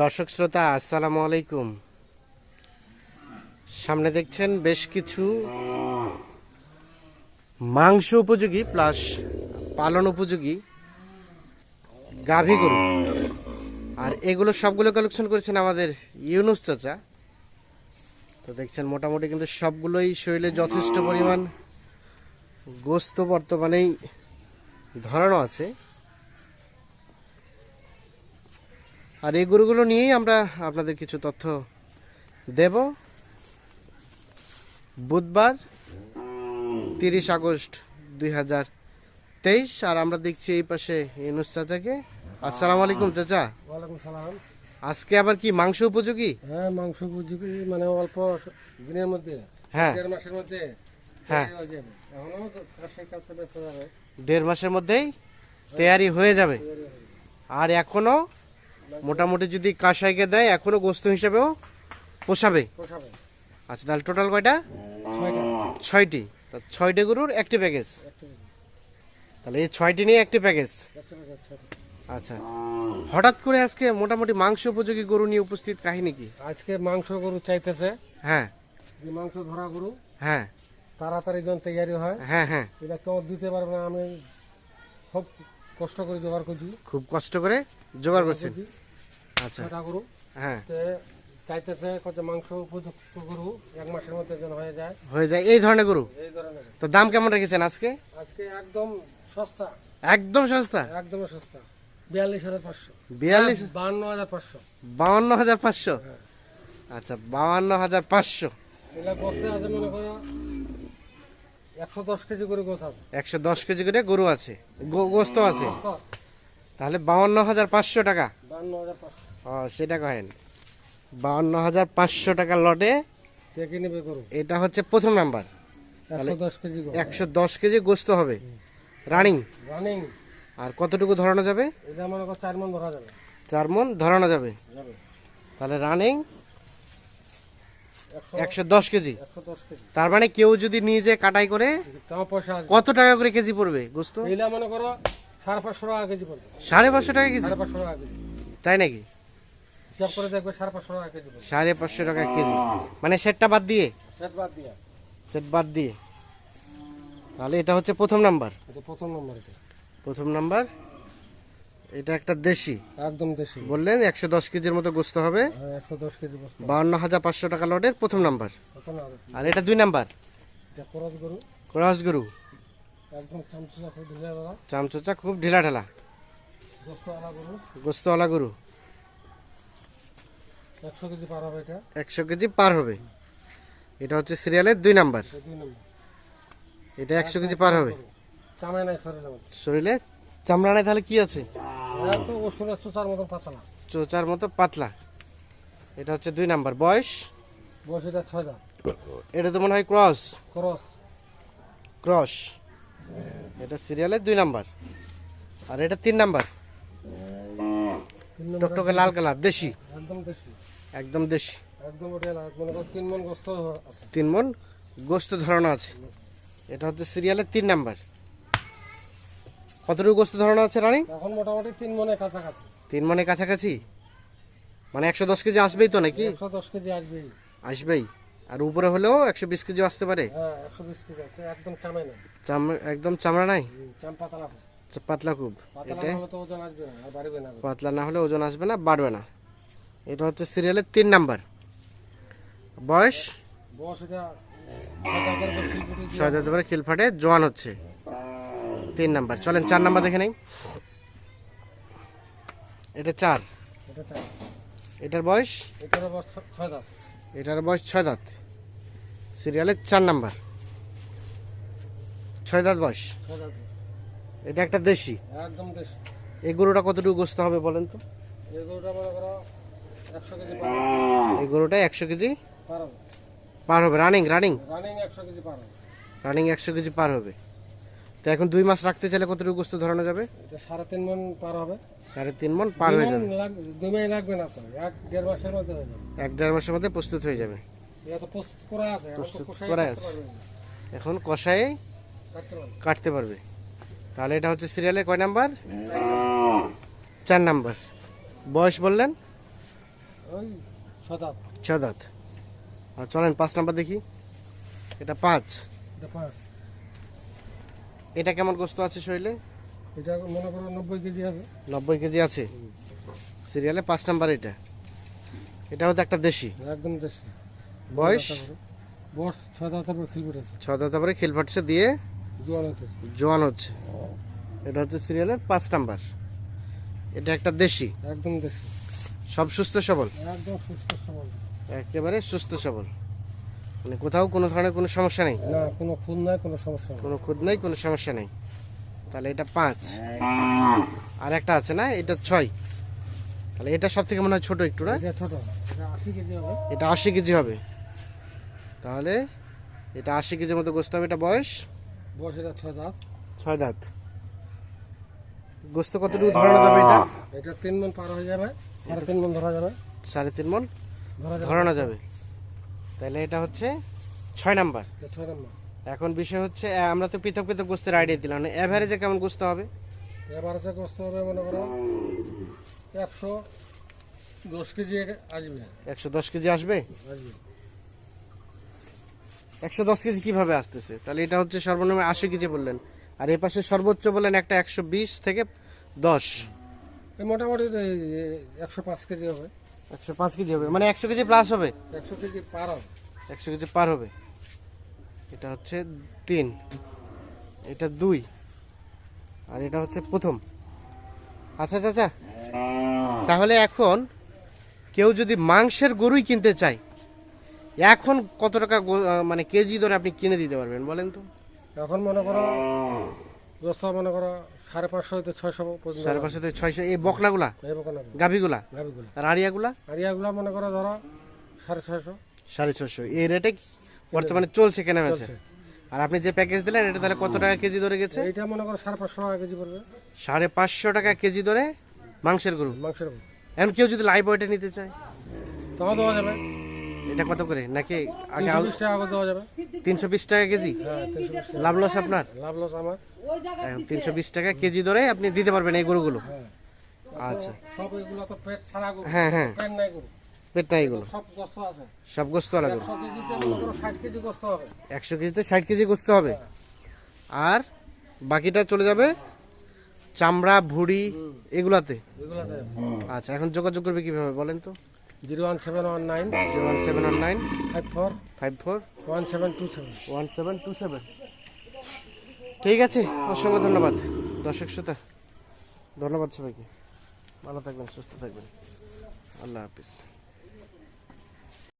দর্শক শ্রোতা, আসসালামু আলাইকুম। সামনে দেখছেন বেশ কিছু মাংস উপযোগী প্লাস পালন উপযোগী গাভী গরু। আর এগুলো সবগুলো কালেকশন করেছেন আমাদের ইউনুস চাচা। তো দেখছেন মোটামুটি কিন্তু সবগুলোই শরীরে যথেষ্ট পরিমাণ গোস্ত বর্তমানেই ধরানো আছে। আর এই গরুগুলো নিয়েই আমরা আপনাদের কিছু তথ্য দেব। বুধবার তিরিশ আগস্ট দুই হাজার তেইশ আর আমরা দেখছি এই পাশে ইনুস চাচাকে। আসসালাম আলাইকুম চাচা। ওয়ালাইকুম সালাম। আজকে আবার কি মাংস উপযোগী? হ্যাঁ মাংস উপযোগী মানে অল্প দিনের মধ্যে হ্যাঁ। দেড় মাসের মধ্যে হ্যাঁ। দেড় মাসের মধ্যেই তৈয়ারি তৈরি হয়ে যাবে। আর এখনও মোটামুটি যদি কাসাইকে দেয় এখনও গোস্ত হিসেবেও পোষাবে? আচ্ছা তাহলে টোটাল কয়টা? ছয়টা। ছয়টি। গরুর একটি প্যাকেজ? তাহলে এই ছয়টি নিয়ে একটি প্যাকেজ। আচ্ছা। হঠাৎ করে আজকে মোটামুটি মাংস উপযোগী গরু নিয়ে উপস্থিত কাহিনী কি? আজকে মাংস গরু চাইতেছে। হ্যাঁ। মাংস ধরা গরু হ্যাঁ। তাড়াতাড়ি যখন তৈরি হয়। হ্যাঁ হ্যাঁ। এটা কেউ দিতে পারবে না আমি খুব কষ্ট করে জোগাড় করছি। খুব কষ্ট করে জোগাড় করছি, আচ্ছা। গরু। হ্যাঁ। চাইতেছে কত মাংস উপযুক্ত গরু এক মাসের মধ্যে যেন হয়ে যায়। হয়ে যায়। এই ধরনের গরু? এই ধরনের। তো দাম কেমন রেখেছেন আজকে? আজকে একদম সস্তা। একদম সস্তা? একদম সস্তা। বিয়াল্লিশ হাজার পাঁচশো। বিয়াল্লিশ? বান্ন হাজার পাঁচশো। বাউন্ন হাজার পাঁচশো? আচ্ছা বাউন্ন হাজার পাঁচশো। গোস্তে আছে মনে করো একশো দশ কেজি করে গোছ আছে। একশো দশ কেজি করে গরু আছে? গোস্ত আছে। তাহলে বাউন্ন হাজার পাঁচশো টাকা। ও সেটা কহেন। বাউন্ন হাজার পাঁচশো টাকা লটে। এটা হচ্ছে প্রথম নাম্বার। একশো দশ কেজি গোস্ত হবে। রানিং। রানিং। আর কতটুকু ধরানো যাবে? এটা মনে করো চার মন ধরা যাবে। চার মন ধরানো যাবে। তাহলে রানিং একশো দশ কেজি। তার মানে কেউ যদি নিজে কাটাই করে কত টাকা করে কেজি পড়বে গোস্ত? মনে করো সাড়ে পাঁচশো টাকা কেজি পড়বে। সাড়ে পাঁচশো টাকা কেজি? সাড়ে পাঁচশো টাকা কেজি। তাই নাকি? হিসাব করে দেখবে সাড়ে পাঁচশো টাকা কেজি পড়বে। সাড়ে পাঁচশো টাকা কেজি। মানে সেটটা বাদ দিয়ে? সেট বাদ দিয়া। সেট বাদ দিয়ে। তাহলে এটা হচ্ছে প্রথম নাম্বার। এটা প্রথম নম্বর এটা। প্রথম নাম্বার। এটা একটা দেশি। একদম দেশি। বললেন একশো দশ কেজির মতো গোস্ত হবে। হ্যাঁ একশো দশ কেজি বাউন্ন হাজার পাঁচশো টাকা লটের প্রথম নাম্বার। আর এটা দুই নাম্বার। খরচ গরু। ক্রস গরু। চামচোচা খুব ঢিলা ঢালা। গোস্তওয়ালা গরু। একশো কেজি পার হবে এটা। একশো কেজি পার হবে। এটা হচ্ছে সিরিয়ালের দুই নাম্বার। এটা একশো কেজি পার হবে। শরীরে চামড়া নাই তাহলে কি আছে? চোচার মতন পাতলা। চোচার মতো পাতলা। এটা হচ্ছে দুই নাম্বার। বয়স? বসে এটা ছয় এটা তো মনে হয় ক্রস। খরচ ক্রস। এটা সিরিয়ালের দুই নাম্বার। আর এটা তিন নাম্বার। টকটকে লাল কালার দেশি। একদম দেশি। একদম দেশি। একদম তিন মন গোস্ত আছে। তিন মন গোস্ত ধরানো আছে। এটা হচ্ছে সিরিয়ালের তিন নাম্বার। কতটুকু গোস্ত ধরানো আছে রানী? এখন মোটামুটি তিন মনে কাছাকাছি। তিন মনে কাছাকাছি? মানে একশো দশ কেজি আসবেই তো নাকি? একশো দশ কেজি আসবেই। আসবেই। আর উপরে হলেও একশো বিশ কেজি আসতে পারে। হ্যাঁ একদম চাম একদম চামড়া নাই? পাতলা আচ্ছা, খুব। পাতলা এটা না হলে ওজন আসবে না বাড়বে না। পাতলা না হলে ওজন আসবে না বাড়বে না। এটা হচ্ছে সিরিয়ালের তিন নাম্বার। বয়স? ছয় ফুটে খিলফাটে জোয়ান হচ্ছে। তিন নাম্বার। চলেন চার নাম্বার দেখে নেই। এটা চার। এটার বয়স? এটার বস ছয় এটার বয়স ছয় দাঁত। সিরিয়ালের চার নাম্বার। ছয় দাঁত বয়স। এটা একটা দেশি। একদম দেশি। এই গরুটা কতটুকু গোস্ত হবে বলেন তো? এই গরুটা মনে করো একশো কেজি পার এই গরুটা একশো কেজি পার হবে। পার হবে। রানিং রানিং রানিং একশো কেজি পার হবে। রানিং একশো কেজি পার হবে। তো এখন দুই মাস রাখতে চাইলে কতটুকু গোস্ত ধরানো যাবে? সাড়ে তিন মন পার হবে। সাড়ে তিন মন পার হয়ে যাবে। দুই মাস লাগবে না তো এক দেড় মাসের মধ্যে হয়ে যাবে। এক দেড় মাসের মধ্যে প্রস্তুত হয়ে যাবে। এটা তো প্রস্তুত করা আছে এখন প্রস্তুত কষাই করা আছে। এখন কষায়ে কাটতে পারবে। তাহলে এটা হচ্ছে সিরিয়ালে কয় নাম্বার? চার নাম্বার। বয়স বললেন? ওই ছদাপ ছ দাঁত আর চলেন পাঁচ নাম্বার দেখি। এটা পাঁচ। এটা পাঁচ। এটা কেমন গোস্ত আছে শরীরে? এটা মনে করো নব্বই কেজি আছে। নব্বই কেজি আছে? সিরিয়ালে পাঁচ নাম্বার এটা। এটা হচ্ছে একটা দেশি। একদম দেশি। বয়স? ছয় পর খিল দাঁত খিল ফাটছে দিয়ে জোয়ান হতেছে জোয়ান হচ্ছে। এটা হচ্ছে সিরিয়ালের পাঁচ নাম্বার। এটা একটা দেশি। একদম দেশি। সব সুস্থ সবল? একদম সুস্থ সবল। একেবারে সুস্থ সবল। মানে কোথাও কোনো ধরনের কোনো সমস্যা নেই? না কোনো খুন নাই কোনো সমস্যা কোনো খুদ নেই কোনো সমস্যা নেই। তাহলে এটা পাঁচ। আর একটা আছে না? এটা ছয়। তাহলে এটা সব থেকে মনে হয় ছোট একটু না? এটা এটা আশি কেজি হবে। এটা আশি কেজি হবে। তাহলে এটা আশি কেজির মতো গোস্ত হবে। এটা বয়স? বয়স এটা ছয় দাঁত। ছয় দাঁত। গোস্ত কতটুকু ধরানো যাবে এটা? এটা তিন মন পার হয়ে যাবে। সাড়ে তিন মন ধরা যাবে। সাড়ে তিন মন ধরানো যাবে। তাহলে এটা হচ্ছে ছয় নাম্বার। এটা ছয় নম্বর। এখন বিষয় হচ্ছে আমরা তো পৃথক পৃথক গোস্তের আইডিয়া দিলাম অ্যাভারেজে কেমন গোস্ত হবে? এবার আছে হবে মনে করো একশো দশ কেজি আসবে। একশো দশ কেজি আসবে? আসবে। একশো দশ কেজি কীভাবে আসতেছে? তাহলে এটা হচ্ছে সর্বনিম্ন আশি কেজি বললেন। আর এ পাশে সর্বোচ্চ বললেন একটা একশো বিশ থেকে দশ। মোটামুটি একশো পাঁচ কেজি হবে। একশো পাঁচ কেজি হবে। মানে একশো কেজি প্লাস হবে? একশো কেজি পার হবে। একশো কেজি পার হবে। এটা হচ্ছে তিন এটা দুই আর এটা হচ্ছে প্রথম। আচ্ছা চাচা তাহলে এখন কেউ যদি মাংসের গরুই কিনতে চায় এখন কত টাকা মানে কেজি ধরে আপনি কিনে দিতে পারবেন বলেন তো? এখন মনে করো দশটা মনে করো সাড়ে পাঁচশো হইতে ছয়শো পর্যন্ত। সাড়ে পাঁচশো থেকে ছয়শো। এই রকম গাভিগুলা? গাভিগুলো। আর আড়িয়াগুলা? মনে করো ধরো সাড়ে ছয়শো। সাড়ে ছশো এই রেটে বর্তমানে চলছে কেনা বেচা। আর আপনি যে প্যাকেজ দিলেন এটা তাহলে কত টাকা কেজি ধরে গেছে? এইটা মনে করো সাড়ে পাঁচশো টাকা কেজি পড়বে। সাড়ে পাঁচশো টাকা কেজি ধরে মাংসের গরু। মাংসের গরু। এখন কেউ যদি লাইভ ওয়েটে নিতে চায়? তাও দেওয়া যাবে। এটা কত করে? নাকি আগে টাকা করে দেওয়া যাবে। তিনশো বিশ টাকা কেজি? হ্যাঁ লাভ লস আপনার? লাভ লস আমার। তিনশো বিশ টাকা কেজি ধরে আপনি দিতে পারবেন এই গরুগুলো। হ্যাঁ। আচ্ছা। সব এগুলো তো পেট ছাড়া হ্যাঁ হ্যাঁ। এগুলো সব গোস্ত আছে। সব গোস্ত আলা গরু। একশো কেজিতে ষাট কেজি গোস্ত হবে। আর বাকিটা চলে যাবে চামড়া ভুড়ি এগুলাতে। এগুলোতে। আচ্ছা এখন যোগাযোগ করবে কীভাবে বলেন তো? Zero one seven one nine. Zero one seven one nine. Five four. Five four. One seven two seven. One seven two seven. ঠিক আছে অসংখ্য ধন্যবাদ। দর্শক শ্রোতা ধন্যবাদ সবাইকে। ভালো থাকবেন সুস্থ থাকবেন। আল্লাহ হাফিজ।